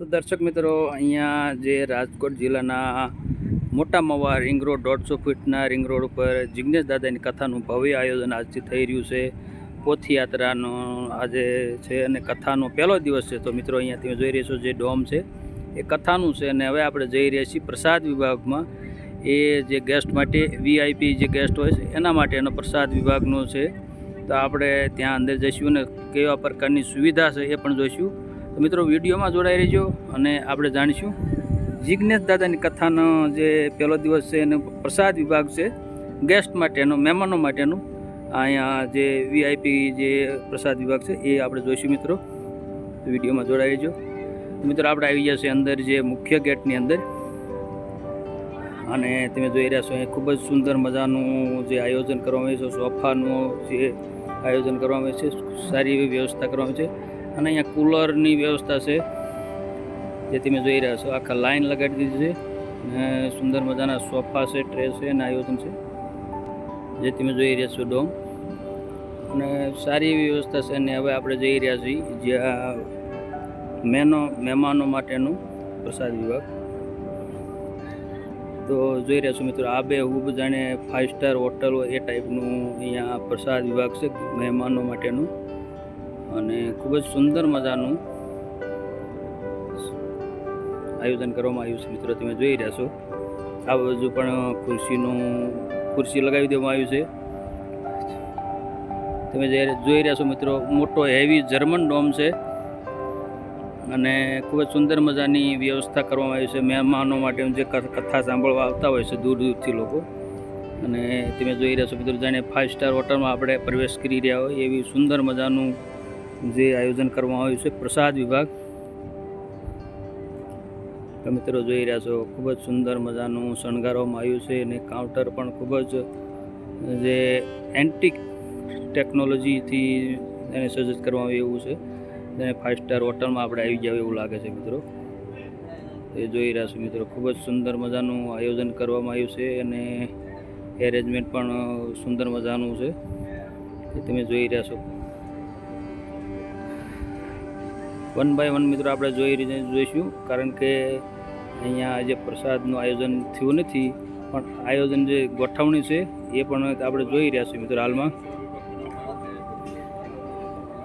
તો દર્શક મિત્રો, અહીંયા જે રાજકોટ જિલ્લાના મોટા મવા રિંગ રોડ દોઢસો ફૂટના રિંગ રોડ ઉપર જિજ્ઞેશ દાદાની કથાનું ભવ્ય આયોજન આજથી થઈ રહ્યું છે. પોથીયાત્રાનો આજે છે અને કથાનો પહેલો દિવસ છે. તો મિત્રો, અહીંયા તમે જોઈ રહ્યા છો જે ડોમ છે, એ કથાનું છે. અને હવે આપણે જઈ રહ્યા છીએ પ્રસાદ વિભાગમાં. એ જે ગેસ્ટ માટે વીઆઈપી જે ગેસ્ટ હોય છે, એના માટેનો પ્રસાદ વિભાગનો છે. તો આપણે ત્યાં અંદર જઈશું અને કેવા પ્રકારની સુવિધા છે એ પણ જોઈશું. તો મિત્રો વિડીયોમાં જોડાઈ રહેજો અને આપણે જાણીશું જિજ્ઞેશ દાદાની કથાનો જે પહેલો દિવસ છે એનો પ્રસાદ વિભાગ છે ગેસ્ટ માટેનો, મહેમાનો માટેનું અહીંયા જે વીઆઈપી જે પ્રસાદ વિભાગ છે એ આપણે જોઈશું મિત્રો. વિડીયોમાં જોડાઈ રહેજો. મિત્રો આપણે આવી ગયા છે અંદર જે મુખ્ય ગેટની અંદર. અને તમે જોઈ રહ્યા છો અહીં ખૂબ જ સુંદર મજાનું જે આયોજન કરવામાં આવ્યું છે, સોફાનું જે આયોજન કરવામાં આવ્યું છે, સારી એવી વ્યવસ્થા કરવામાં આવી છે. અને અહીંયા કુલરની વ્યવસ્થા છે જે તમે જોઈ રહ્યા છો. આખા લાઇન લગાડી દીધી છે અને સુંદર મજાના સોફા છે, ટ્રે છે અને આયોજન છે જે તમે જોઈ રહ્યા છો ડોમ. અને સારી એવી વ્યવસ્થા છે અને હવે આપણે જઈ રહ્યા છીએ જ્યાં મેનો, મહેમાનો માટેનું પ્રસાદ વિભાગ. તો જોઈ રહ્યા છો મિત્રો, આ બે ખૂબ જાણે ફાઇવ સ્ટાર હોટલ એ ટાઈપનું અહીંયા પ્રસાદ વિભાગ છે, મહેમાનો માટેનું. અને ખૂબ જ સુંદર મજાનું આયોજન કરવામાં આવ્યું છે મિત્રો. તમે જોઈ રહ્યા છો. આ બાજુ પણ ખુરશીનું ખુરશી લગાવી દેવામાં આવ્યું છે. તમે જોઈ રહ્યા છો મિત્રો, મોટો હેવી જર્મન ડોમ છે અને ખૂબ જ સુંદર મજાની વ્યવસ્થા કરવામાં આવી છે. મહેમાનો માટે જે કથા સાંભળવા આવતા હોય છે દૂર દૂરથી લોકો. અને તમે જોઈ રહ્યા છો મિત્રો, જાણે ફાઇવ સ્ટાર હોટલમાં આપણે પ્રવેશ કરી રહ્યા હોય એવી સુંદર મજાનું જે આયોજન કરવામાં આવ્યું છે, પ્રસાદ વિભાગ. તમે મિત્રો જોઈ રહ્યા છો, ખૂબ જ સુંદર મજાનું શણગારવામાં આવ્યું છે અને કાઉન્ટર પણ ખૂબ જ, જે એન્ટિક ટેકનોલોજીથી એને સજજ કરવામાં આવ્યું એવું છે. અને ફાઇવ સ્ટાર હોટલમાં આપણે આવી જાવ એવું લાગે છે મિત્રો. એ જોઈ રહ્યા છો મિત્રો, ખૂબ જ સુંદર મજાનું આયોજન કરવામાં આવ્યું છે અને એરેન્જમેન્ટ પણ સુંદર મજાનું છે. એ તમે જોઈ રહ્યા છો. વન બાય વન મિત્રો આપણે જોઈ રીતે જોઈશું. કારણ કે અહીંયા જે પ્રસાદનું આયોજન થયું નથી, પણ આયોજન જે ગોઠવણી છે, એ પણ આપણે જોઈ રહ્યા છીએ મિત્રો હાલમાં.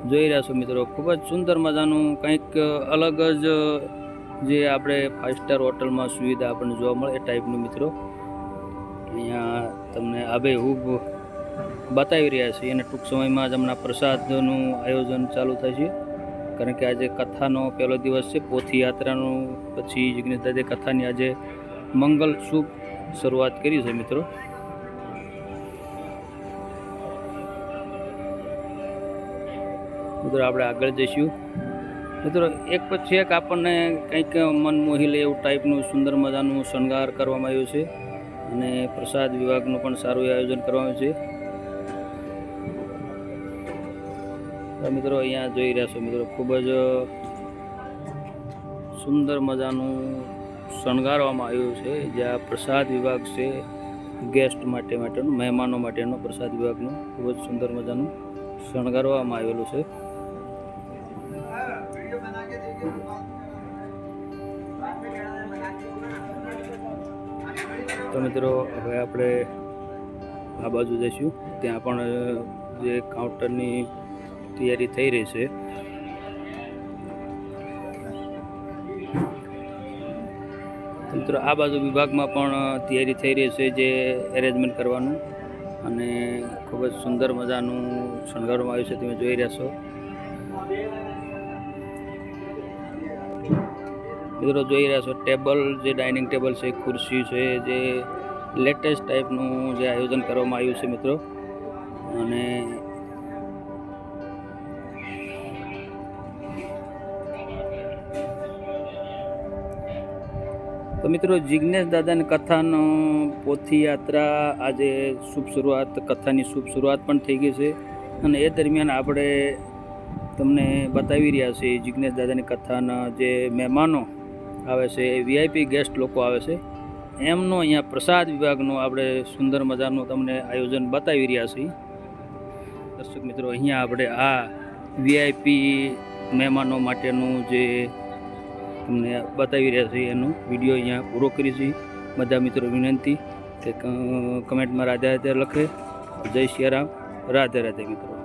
જોઈ રહ્યા છો મિત્રો, ખૂબ જ સુંદર મજાનું કંઈક અલગ જ જે આપણે ફાઇવ સ્ટાર હોટલમાં સુવિધા આપણને જોવા મળે એ ટાઈપનું મિત્રો. અહીંયા તમને આબેહૂબ બતાવી રહ્યા છીએ અને ટૂંક સમયમાં જ હમણાં પ્રસાદનું આયોજન ચાલુ થશે કારણ કે આજે કથાનો પહેલો દિવસ છે પોથી યાત્રાનું પછી જિજ્ઞેશ દાદે કથાની આજે મંગલ શુભ શરૂઆત કરી છે મિત્રો. મિત્રો આપણે આગળ જઈશું. મિત્રો એક પછી એક આપણને કંઈક મન મોહી લે એવું ટાઈપનું સુંદર મજાનું શણગાર કરવામાં આવ્યું છે. અને પ્રસાદ વિભાગનું પણ સારું આયોજન કરવામાં આવ્યું છે. મિત્રો અહીંયા જોઈ રહ્યા છો મિત્રો, ખૂબ જ સુંદર મજાનું શણગારવામાં આવ્યું છે. જ્યાં પ્રસાદ વિભાગ છે, ગેસ્ટ માટે માટેનું, મહેમાનો માટેનો પ્રસાદ વિભાગનું ખૂબ જ સુંદર મજાનું શણગારવામાં આવેલું છે. તો મિત્રો, હવે આપણે આ બાજુ જઈશું. ત્યાં પણ જે કાઉન્ટરની તૈયારી થઈ રહી છે. મિત્રો, આ બાજુ વિભાગમાં પણ તૈયારી થઈ રહી છે જે એરેન્જમેન્ટ કરવાનું. અને ખૂબ જ સુંદર મજાનું શણગારવામાં આવ્યું છે, તમે જોઈ રહ્યા છો. મિત્રો, જોઈ રહ્યા છો, ટેબલ, જે ડાઇનિંગ ટેબલ છે, ખુરશી છે, જે લેટેસ્ટ ટાઈપનું જે આયોજન કરવામાં આવ્યું છે, મિત્રો. અને તો મિત્રો જિજ્ઞેશ દાદાની કથાનો પોથી યાત્રા આજે શુભ શરૂઆત, કથાની શુભ શરૂઆત પણ થઈ ગઈ છે. અને એ દરમિયાન આપણે તમને બતાવી રહ્યા છીએ જિજ્ઞેશ દાદાની કથાના જે મહેમાનો આવે છે વીઆઈપી ગેસ્ટ લોકો આવે છે. એમનો અહીંયા પ્રસાદ વિભાગનું આપણે સુંદર મજાનું તમને આયોજન બતાવી રહ્યા છીએ. દર્શક મિત્રો, અહીંયા આપણે આ વીઆઈપી મહેમાનો માટેનું જે તમને બતાવી રહ્યા છીએ. એનો વીડિયો અહીંયા પૂરો કરીશું. બધા મિત્રો વિનંતી કે કમેન્ટમાં રાધે રાધે લખે. જય શ્રી રામ. રાધે રાધે મિત્રો.